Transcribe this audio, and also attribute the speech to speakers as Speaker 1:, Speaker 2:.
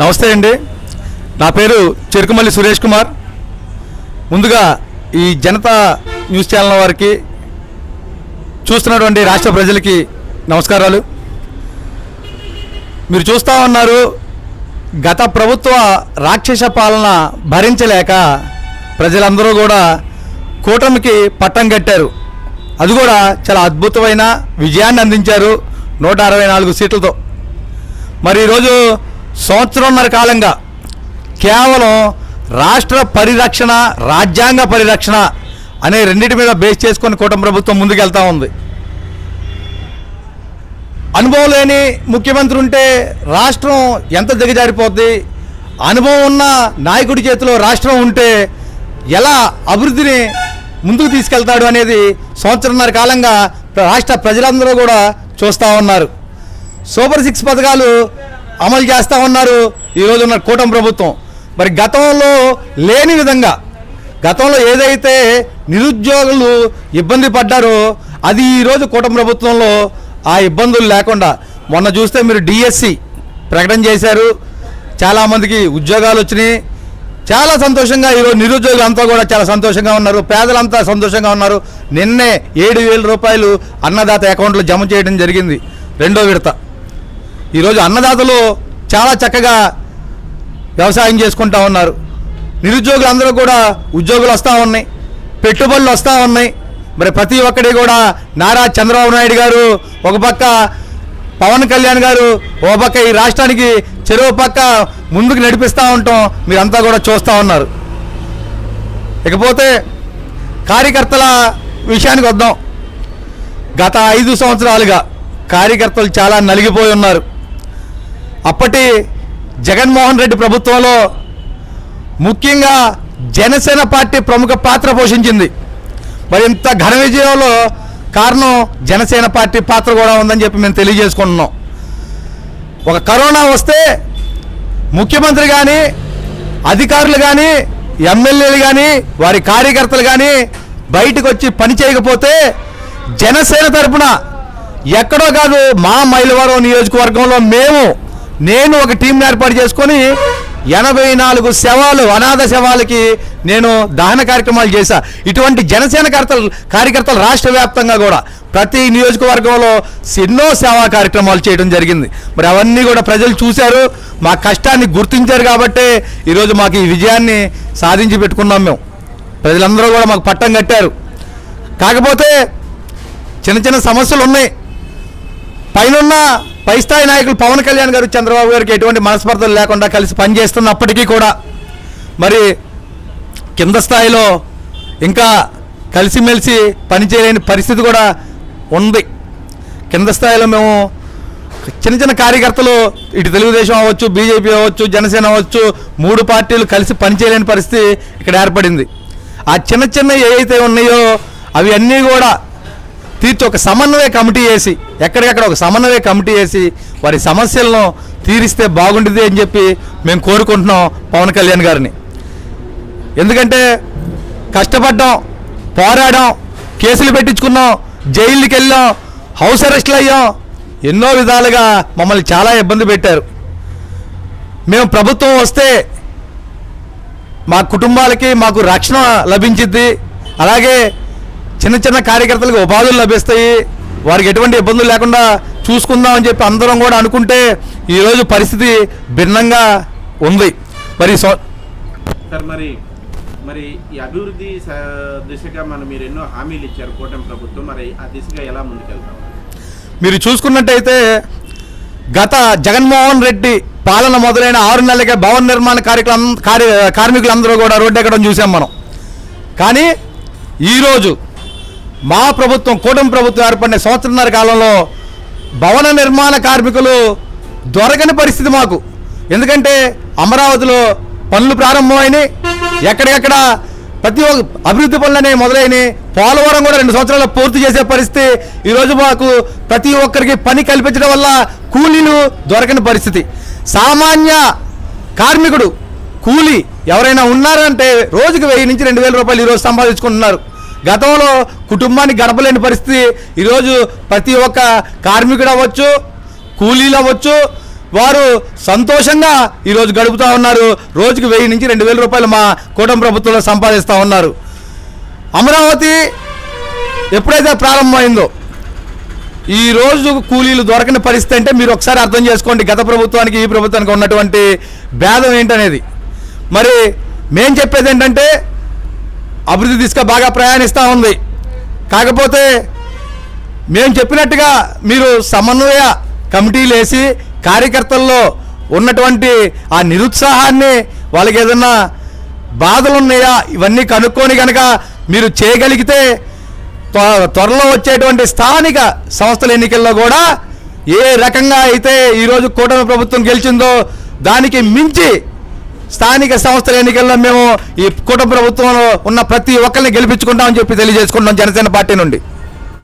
Speaker 1: నమస్తే అండి. నా పేరు చెరుకుమల్లి సురేష్ కుమార్. ముందుగా ఈ జనతా న్యూస్ ఛానల్ వారికి చూస్తున్నటువంటి రాష్ట్ర ప్రజలకి నమస్కారాలు. మీరు చూస్తూ ఉన్నారు గత ప్రభుత్వ రాక్షస పాలన భరించలేక ప్రజలందరూ కూడా కూటమికి పట్టం కట్టారు. అది కూడా చాలా అద్భుతమైన విజయాన్ని అందించారు నూట అరవై నాలుగు సీట్లతో. మరి ఈరోజు సంవత్సరంన్నర కాలంగా కేవలం రాష్ట్ర పరిరక్షణ రాజ్యాంగ పరిరక్షణ అనే రెండింటి మీద బేస్ చేసుకొని కూటమి ప్రభుత్వం ముందుకెళ్తా ఉంది. అనుభవం లేని ముఖ్యమంత్రి ఉంటే రాష్ట్రం ఎంత దిగజారిపోద్ది? అనుభవం ఉన్న నాయకుడి చేతిలో రాష్ట్రం ఉంటే ఎలా అభివృద్ధిని ముందుకు తీసుకెళ్తాడు అనేది సంవత్సరంన్నర కాలంగా రాష్ట్ర ప్రజలందరూ కూడా చూస్తూ ఉన్నారు. సూపర్ సిక్స్ పథకాలు అమలు చేస్తూ ఉన్నారు ఈరోజు ఉన్న కూటమి ప్రభుత్వం. మరి గతంలో లేని విధంగా గతంలో ఏదైతే నిరుద్యోగులు ఇబ్బంది పడ్డారో అది ఈరోజు కూటమి ప్రభుత్వంలో ఆ ఇబ్బందులు లేకుండా మొన్న చూస్తే మీరు డిఎస్సి ప్రకటన చేశారు. చాలామందికి ఉద్యోగాలు వచ్చినాయి. చాలా సంతోషంగా ఈరోజు నిరుద్యోగులు అంతా కూడా చాలా సంతోషంగా ఉన్నారు. పేదలంతా సంతోషంగా ఉన్నారు. నిన్నే ఏడు వేల రూపాయలు అన్నదాత అకౌంట్లో జమ చేయడం జరిగింది. రెండో విడత. ఈరోజు అన్నదాతలు చాలా చక్కగా వ్యవసాయం చేసుకుంటా ఉన్నారు. నిరుద్యోగులు అందరూ కూడా ఉద్యోగులు వస్తూ ఉన్నాయి. పెట్టుబడులు వస్తూ ఉన్నాయి. మరి ప్రతి ఒక్కడి కూడా నారా చంద్రబాబు నాయుడు గారు ఒక పక్క పవన్ కళ్యాణ్ గారు ఓ పక్క ఈ రాష్ట్రానికి చెరువు పక్క ముందుకు నడిపిస్తూ ఉంటాం. మీరంతా కూడా చూస్తూ ఉన్నారు. ఇకపోతే కార్యకర్తల విషయానికి వద్దాం. గత ఐదు సంవత్సరాలుగా కార్యకర్తలు చాలా నలిగిపోయి ఉన్నారు. అప్పటి జగన్మోహన్ రెడ్డి ప్రభుత్వంలో ముఖ్యంగా జనసేన పార్టీ ప్రముఖ పాత్ర పోషించింది. మరి ఇంత ఘన విజయంలో కారణం జనసేన పార్టీ పాత్ర కూడా ఉందని చెప్పి మేము తెలియజేసుకుంటున్నాం. ఒక కరోనా వస్తే ముఖ్యమంత్రి కానీ అధికారులు కానీ ఎమ్మెల్యేలు కానీ వారి కార్యకర్తలు కానీ బయటకు వచ్చి పని చేయకపోతే జనసేన తరపున ఎక్కడో కాదు మా మైలవరం నియోజకవర్గంలో మేము నేను ఒక టీంని ఏర్పాటు చేసుకొని ఎనభై నాలుగు శవాలు అనాథ శవాలకి నేను దహన కార్యక్రమాలు చేశా. ఇటువంటి జనసేన కర్తలు కార్యకర్తలు రాష్ట్ర వ్యాప్తంగా కూడా ప్రతి నియోజకవర్గంలో ఎన్నో సేవా కార్యక్రమాలు చేయడం జరిగింది. మరి అవన్నీ కూడా ప్రజలు చూశారు. మా కష్టాన్ని గుర్తించారు కాబట్టే ఈరోజు మాకు ఈ విజయాన్ని సాధించి పెట్టుకున్నాం మేము. ప్రజలందరూ కూడా మాకు పట్టం కట్టారు. కాకపోతే చిన్న చిన్న సమస్యలు ఉన్నాయి. పైనున్న పై స్థాయి నాయకులు పవన్ కళ్యాణ్ గారు చంద్రబాబు గారికి ఎటువంటి మనస్పర్ధలు లేకుండా కలిసి పనిచేస్తున్నప్పటికీ కూడా మరి కింద స్థాయిలో ఇంకా కలిసిమెలిసి పనిచేయలేని పరిస్థితి కూడా ఉంది. కింద స్థాయిలో మేము చిన్న చిన్న కార్యకర్తలు ఇటు తెలుగుదేశం అవ్వచ్చు బీజేపీ అవ్వచ్చు జనసేన అవ్వచ్చు మూడు పార్టీలు కలిసి పనిచేయలేని పరిస్థితి ఇక్కడ ఏర్పడింది. ఆ చిన్న చిన్న ఏవైతే ఉన్నాయో అవి అన్నీ కూడా తీర్చి ఒక సమన్వయ కమిటీ వేసి ఎక్కడికక్కడ ఒక సమన్వయ కమిటీ వేసి వారి సమస్యలను తీరిస్తే బాగుంటుంది అని చెప్పి మేము కోరుకుంటున్నాం పవన్ కళ్యాణ్ గారిని. ఎందుకంటే కష్టపడ్డాం పోరాడాం కేసులు పెట్టించుకున్నాం జైలుకి వెళ్ళాం హౌస్ అరెస్ట్లు అయ్యాం ఎన్నో విధాలుగా మమ్మల్ని చాలా ఇబ్బంది పెట్టారు. మేము ప్రభుత్వం వస్తే మా కుటుంబాలకి మాకు రక్షణ లభించిద్ది. అలాగే చిన్న చిన్న కార్యకర్తలకు ఉపాధులు లభిస్తాయి. వారికి ఎటువంటి ఇబ్బందులు లేకుండా చూసుకుందామని చెప్పి అందరం కూడా అనుకుంటే ఈరోజు పరిస్థితి భిన్నంగా ఉంది. మరి సో
Speaker 2: సార్ మరి మరి ఈ అభివృద్ధి దిశగా మనం మీరు ఎన్నో హామీలు ఇచ్చారు కూటమి ప్రభుత్వం. మరి ఆ దిశగా ఎలా ముందుకెళ్తాం
Speaker 1: మీరు చూసుకున్నట్టయితే గత జగన్మోహన్ రెడ్డి పాలన మొదలైన ఆరు నెలలకే భవన నిర్మాణ కార్యక్రమం కార్య కార్మికులందరూ కూడా రోడ్డు ఎక్కడం చూసాం మనం. కానీ ఈరోజు మా ప్రభుత్వం కూటమి ప్రభుత్వం ఏర్పడిన సంవత్సరంన్నర కాలంలో భవన నిర్మాణ కార్మికులు దొరకని పరిస్థితి మాకు. ఎందుకంటే అమరావతిలో పనులు ప్రారంభమైనాయి ఎక్కడికక్కడ ప్రతి ఒక్క అభివృద్ధి పనులనే మొదలైనవి పోలవరం కూడా రెండు సంవత్సరాలు పూర్తి చేసే పరిస్థితి. ఈరోజు మాకు ప్రతి ఒక్కరికి పని కల్పించడం వల్ల కూలీలు దొరకని పరిస్థితి. సామాన్య కార్మికుడు కూలి ఎవరైనా ఉన్నారంటే రోజుకి వెయ్యి నుంచి రెండు వేల రూపాయలు ఈరోజు సంపాదించుకుంటున్నారు. గతంలో కుటుంబాన్ని గడపలేని పరిస్థితి. ఈరోజు ప్రతి ఒక్క కార్మికుడు అవ్వచ్చు కూలీలు అవ్వచ్చు వారు సంతోషంగా ఈరోజు గడుపుతూ ఉన్నారు. రోజుకు వెయ్యి నుంచి రెండు వేల రూపాయలు మా కూటమి ప్రభుత్వంలో సంపాదిస్తూ ఉన్నారు. అమరావతి ఎప్పుడైతే ప్రారంభమైందో ఈ రోజు కూలీలు దొరకని పరిస్థితి అంటే మీరు ఒకసారి అర్థం చేసుకోండి. గత ప్రభుత్వానికి ఈ ప్రభుత్వానికి ఉన్నటువంటి భేదం ఏంటనేది. మరి మేం చెప్పేది ఏంటంటే అభివృద్ధి దిశగా బాగా ప్రయాణిస్తూ ఉంది. కాకపోతే మేము చెప్పినట్టుగా మీరు సమన్వయ కమిటీలు వేసి కార్యకర్తల్లో ఉన్నటువంటి ఆ నిరుత్సాహాన్ని వాళ్ళకి ఏదన్నా బాధలు ఉన్నాయా? ఇవన్నీ కనుక్కొని కనుక మీరు చేయగలిగితే త్వ- త్వరలో వచ్చేటువంటి స్థానిక సంస్థల ఎన్నికల్లో కూడా ఏ రకంగా అయితే ఈరోజు కూటమి ప్రభుత్వం గెలిచిందో దానికి మించి స్థానిక సంస్థల ఎన్నికల్లో మేము ఈ కూటమి ప్రభుత్వంలో ఉన్న ప్రతి ఒక్కరిని గెలిపించుకుంటామని చెప్పి తెలియజేసుకుంటాం జనసేన పార్టీ నుండి.